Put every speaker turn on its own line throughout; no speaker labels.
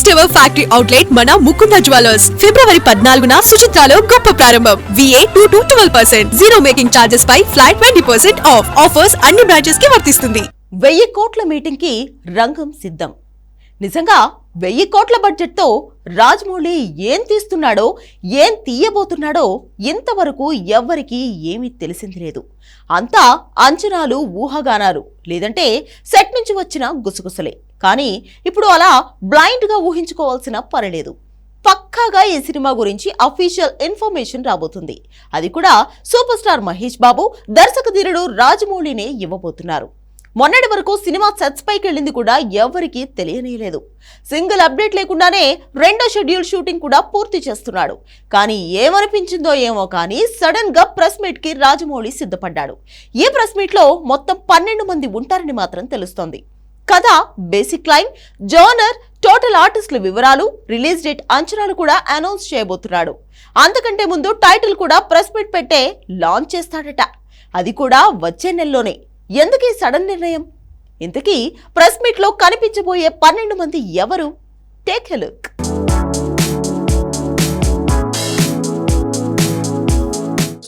First ever factory outlet మన Mukunda jewellers. ఫిబ్రవరి పద్నాలుగున సుచిత్రాలో గొప్ప ప్రారంభం. VA two to twelve percent zero making charges pi flat twenty percent off offers అన్ని బ్రాంచెస్కి వర్తిస్తుంది.
వెయ్యి కోట్ల మీటింగ్కి రంగం సిద్ధం. నిజంగా వెయ్యి కోట్ల బడ్జెట్తో రాజమౌళి ఏం తీస్తున్నాడో ఏం తీయబోతున్నాడో ఇంతవరకు ఎవ్వరికీ ఏమీ తెలిసింది లేదు. అంతా అంచనాలు ఊహాగానాలు. లేదంటే సెట్ నుంచి వచ్చిన గుసగుసలే. కానీ ఇప్పుడు అలా బ్లైండ్గా ఊహించుకోవాల్సిన పనిలేదు పక్కాగా ఈ సినిమా గురించి అఫీషియల్ ఇన్ఫర్మేషన్ రాబోతుంది. అది కూడా సూపర్ స్టార్ మహేష్ బాబు దర్శకధీరుడు రాజమౌళినే ఇవ్వబోతున్నారు. మొన్నటి వరకు సినిమా సెట్స్ పైకి వెళ్ళింది కూడా ఎవరికీ తెలియనేలేదు సింగిల్ అప్డేట్ లేకుండానే రెండో షెడ్యూల్ షూటింగ్ కూడా పూర్తి చేస్తున్నాడు. కానీ ఏమనిపించిందో ఏమో కానీ సడన్గా ప్రెస్ మీట్కి రాజమౌళి సిద్ధపడ్డాడు. ఈ ప్రెస్ మీట్లో మొత్తం పన్నెండు మంది ఉంటారని మాత్రం తెలుస్తోంది. కథ బేసిక్ లైన్ జోనర్ టోటల్ ఆర్టిస్టుల వివరాలు రిలీజ్ డేట్ అంచనాలు కూడా అనౌన్స్ చేయబోతున్నాడు. అంతకంటే ముందు టైటిల్ కూడా ప్రెస్ మీట్ పెట్టే లాంచ్ చేస్తాడట. అది కూడా వచ్చే నెలలోనే. ఎందుకీ సడన్ నిర్ణయం? ఇంతకీ ప్రెస్ మీట్లో కనిపించబోయే పన్నెండు మంది ఎవరు? Take a look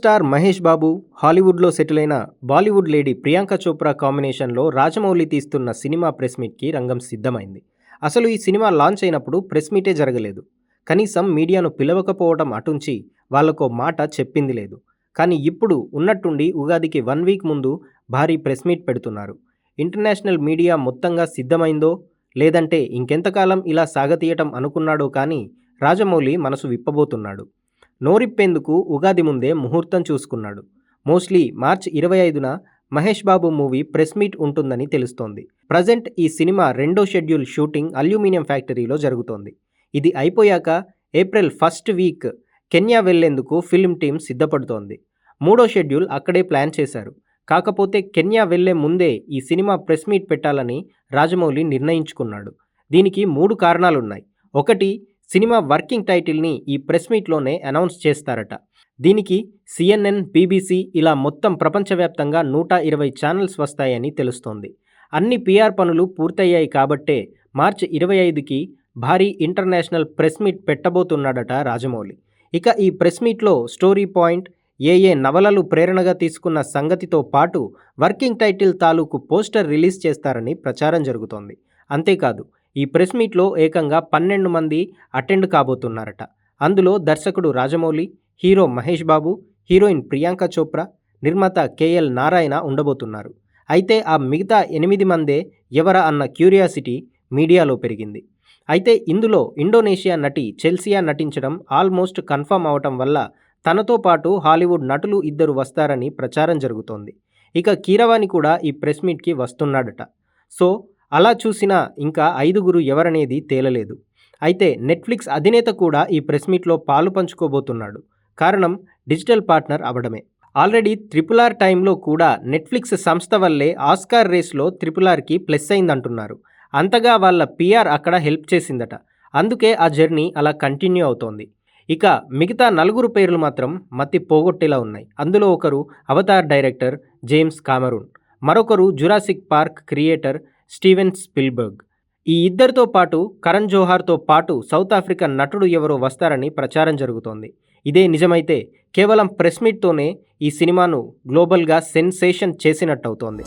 star Mahesh Babu హాలీవుడ్లో సెటిల్ అయిన బాలీవుడ్ లేడీ ప్రియాంక చోప్రా కాంబినేషన్లో రాజమౌళి తీస్తున్న సినిమా ప్రెస్ మీట్కి రంగం సిద్ధమైంది. అసలు ఈ సినిమా లాంచ్ అయినప్పుడు ప్రెస్ మీటే జరగలేదు. కనీసం మీడియాను పిలవకపోవడం అటుంచి వాళ్ళకో మాట చెప్పింది లేదు. కానీ ఇప్పుడు ఉన్నట్టుండి ఉగాదికి వన్ వీక్ ముందు భారీ ప్రెస్ మీట్ పెడుతున్నారు. ఇంటర్నేషనల్ మీడియా మొత్తంగా సిద్ధమైందో లేదంటే ఇంకెంతకాలం ఇలా సాగతీయటం అనుకున్నాడో కానీ రాజమౌళి మనసు విప్పబోతున్నాడు. నోరిప్పేందుకు ఉగాది ముందే ముహూర్తం చూసుకున్నాడు. మోస్ట్లీ మార్చ్ ఇరవై ఐదున Mahesh Babu movie press meet ఉంటుందని తెలుస్తోంది. ప్రజెంట్ ఈ సినిమా రెండో షెడ్యూల్ షూటింగ్ అల్యూమినియం ఫ్యాక్టరీలో జరుగుతోంది. ఇది అయిపోయాక ఏప్రిల్ ఫస్ట్ వీక్ కెన్యా వెళ్ళేందుకు ఫిల్మ్ టీం సిద్ధపడుతోంది. మూడో షెడ్యూల్ అక్కడే ప్లాన్ చేశారు. కాకపోతే కెన్యా వెళ్ళే ముందే ఈ సినిమా ప్రెస్ మీట్ పెట్టాలని రాజమౌళి నిర్ణయించుకున్నాడు. దీనికి మూడు కారణాలున్నాయి. ఒకటి సినిమా వర్కింగ్ టైటిల్ని ఈ ప్రెస్ మీట్లోనే అనౌన్స్ చేస్తారట. దీనికి సిఎన్ఎన్ బీబీసీ ఇలా మొత్తం ప్రపంచవ్యాప్తంగా నూట ఇరవై ఛానల్స్ వస్తాయని తెలుస్తోంది. అన్ని పిఆర్ పనులు పూర్తయ్యాయి కాబట్టే మార్చి ఇరవై ఐదుకి భారీ ఇంటర్నేషనల్ ప్రెస్ మీట్ పెట్టబోతున్నాడట రాజమౌళి. ఇక ఈ ప్రెస్ మీట్లో స్టోరీ పాయింట్ ఏ ఏ నవలలు ప్రేరణగా తీసుకున్న సంగతితో పాటు వర్కింగ్ టైటిల్ తాలూకు పోస్టర్ రిలీజ్ చేస్తారని ప్రచారం జరుగుతోంది. అంతేకాదు ఈ ప్రెస్ మీట్లో ఏకంగా పన్నెండు మంది అటెండ్ కాబోతున్నారట. అందులో దర్శకుడు రాజమౌళి హీరో మహేష్ బాబు హీరోయిన్ ప్రియాంక చోప్రా నిర్మాత కేఎల్ నారాయణ ఉండబోతున్నారు. అయితే ఆ మిగతా ఎనిమిది మందే ఎవరా అన్న క్యూరియాసిటీ మీడియాలో పెరిగింది. అయితే ఇందులో ఇండోనేషియా నటి చెల్సియా నటించడం ఆల్మోస్ట్ కన్ఫర్మ్ అవటం వల్ల తనతో పాటు హాలీవుడ్ నటులు ఇద్దరు వస్తారని ప్రచారం జరుగుతోంది. ఇక కీరవాణి కూడా ఈ ప్రెస్ మీట్కి వస్తున్నాడట. సో అలా చూసినా ఇంకా ఐదుగురు ఎవరనేది తేలలేదు. అయితే నెట్ఫ్లిక్స్ అధినేత కూడా ఈ ప్రెస్ మీట్లో పాలు పంచుకోబోతున్నాడు. కారణం డిజిటల్ పార్ట్నర్ అవడమే ఆల్రెడీ త్రిపుల్ ఆర్ టైంలో కూడా నెట్ఫ్లిక్స్ సంస్థ వల్లే ఆస్కార్ రేస్లో త్రిపుల్ ఆర్కి ప్లస్ అయిందంటున్నారు. అంతగా వాళ్ళ పిఆర్ అక్కడ హెల్ప్ చేసిందట. అందుకే ఆ జర్నీ అలా కంటిన్యూ అవుతోంది. ఇక మిగతా నలుగురు పేర్లు మాత్రం మత్తి పోగొట్టేలా ఉన్నాయి. అందులో ఒకరు అవతార్ డైరెక్టర్ జేమ్స్ కామరూన్. మరొకరు Jurassic Park creator Steven Spielberg. ఈ ఇద్దరితో పాటు కరణ్ జోహార్తో పాటు సౌత్ ఆఫ్రికన్ నటుడు ఎవరో వస్తారని ప్రచారం జరుగుతోంది. ఇదే నిజమైతే కేవలం ప్రెస్ మీట్తోనే ఈ సినిమాను గ్లోబల్గా సెన్సేషన్ చేసినట్టవుతోంది.